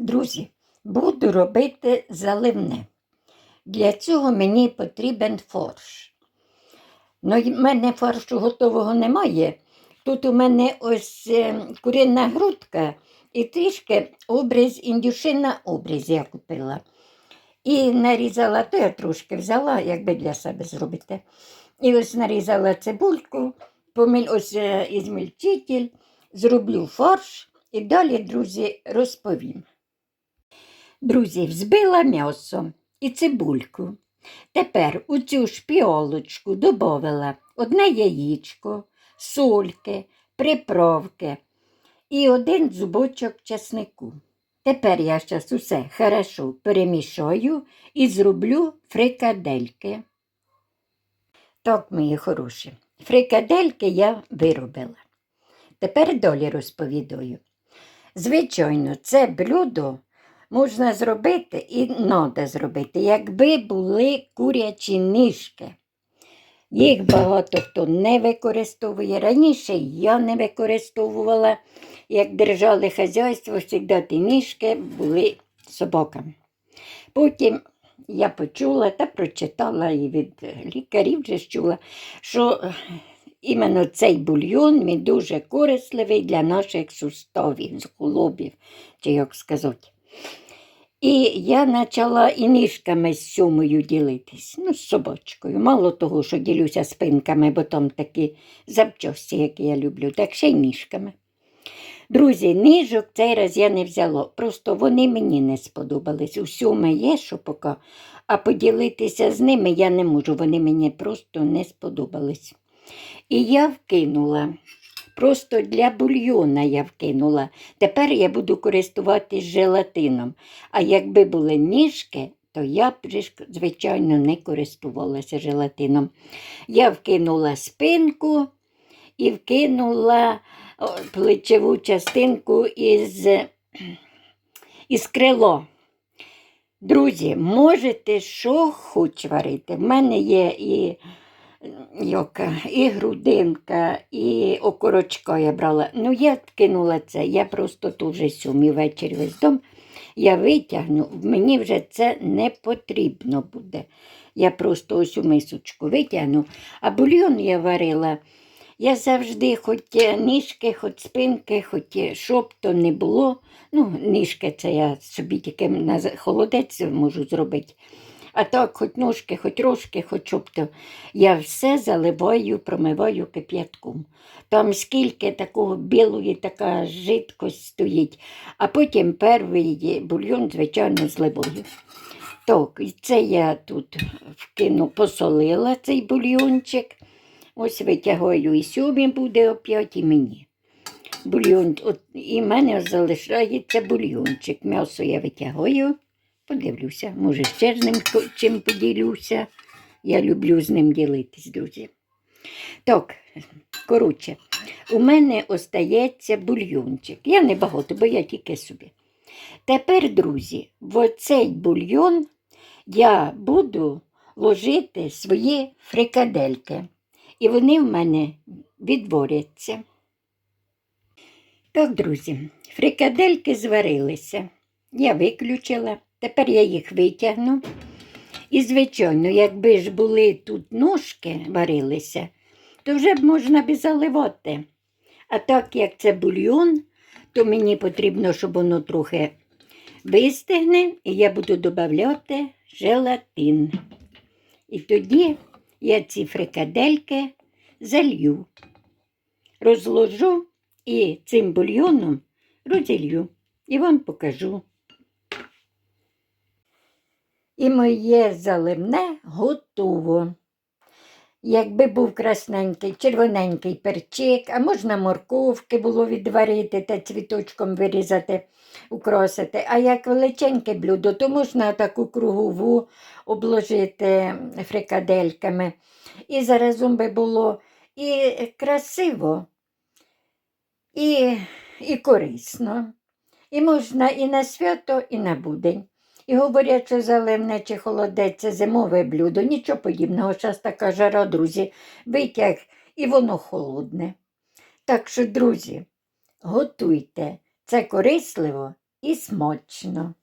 Друзі, буду робити заливне. Для цього мені потрібен форш. Ну, в мене фаршу готового немає. Тут у мене ось е, курина грудка і трішки обріз, індюшина обріз я купила. І нарізала, то я трошки взяла, якби для себе зробити. І ось нарізала цибульку, поміль, ось е, ізмельчитель, зроблю фарш і далі, друзі, розповім. Друзі, взбила м'ясо і цибульку. Тепер у цю шпіолочку додала одне яєчко, сольки, приправки і один зубочок чеснику. Тепер я зараз усе хорошо перемішаю і зроблю фрикадельки. Так, мої хороші, фрикадельки я виробила. Тепер далі розповідаю. Звичайно, це блюдо можна зробити і треба зробити, якби були курячі ніжки. Їх багато хто не використовує. Раніше я не використовувала, як держали хазяйство, завжди ті ніжки були собакам. Потім я почула та прочитала і від лікарів вже чула, що іменно цей бульйон дуже корисливий для наших суставів, зголобів, чи як сказати. І я почала і з сьомою ділитись, ну, з собачкою. Мало того, що ділюся спинками, бо там такі запчасті, які я люблю, так ще й ніжками. Друзі, ніжок цей раз я не взяла, просто вони мені не сподобались. У сьоме є, що поки, а поділитися з ними я не можу, вони мені просто не сподобались. І я вкинула. Просто для бульйона я вкинула. Тепер я буду користуватись желатином. А якби були ніжки, то я б, звичайно, не користувалася желатином. Я вкинула спинку і вкинула плечову частинку із, із крило. Друзі, можете що хоч варити. В мене є і Йока, і грудинка, і окорочка я брала. Ну, я кинула це. Я просто тут вже сьомій вечір весь дом. Я витягну, мені вже це не потрібно буде. Я просто ось у мисочку витягну. А бульйон я варила. Я завжди, хоч ніжки, хоч спинки, хоч щоб то не було. Ну, ніжки це я собі тільки на холодець можу зробити. А так, хоч ножки, хоч рожки, хоч чопто, я все заливаю, промиваю кип'ятком. Там скільки такого білої така жидкость стоїть, а потім перший бульйон, звичайно, зливаю. Так, це я тут вкину, посолила цей бульйончик. Ось витягаю і сьомі буде оп'ять і мені. Бульйон, от, і в мене залишається бульйончик. М'ясо я витягаю. Подивлюся, може, ще з ним чим поділюся. Я люблю з ним ділитись, друзі. Так, коротше, у мене остається бульйончик. Я не багато, бо я тільки собі. Тепер, друзі, в оцей бульйон я буду ложити свої фрикадельки. І вони в мене відворяться. Так, друзі, фрикадельки зварилися. Я виключила. Тепер я їх витягну. І, звичайно, якби ж були тут ножки варилися, то вже б можна б заливати. А так як це бульйон, то мені потрібно, щоб воно трохи вистигне, і я буду додавати желатин. І тоді я ці фрикадельки залью, розложу і цим бульйоном розділю і вам покажу. І моє заливне готово. Якби був красненький, червоненький перчик, а можна морковки було відварити та цвіточком вирізати, украсити. А як величеньке блюдо, то можна таку кругову обложити фрикадельками. І заразом би було і красиво, і, і корисно. І можна і на свято, і на будень. І говорять, що заливне чи холодець це зимове блюдо, нічого подібного. Зараз така жара, друзі, витяг і воно холодне. Так що, друзі, готуйте. Це корисливо і смачно.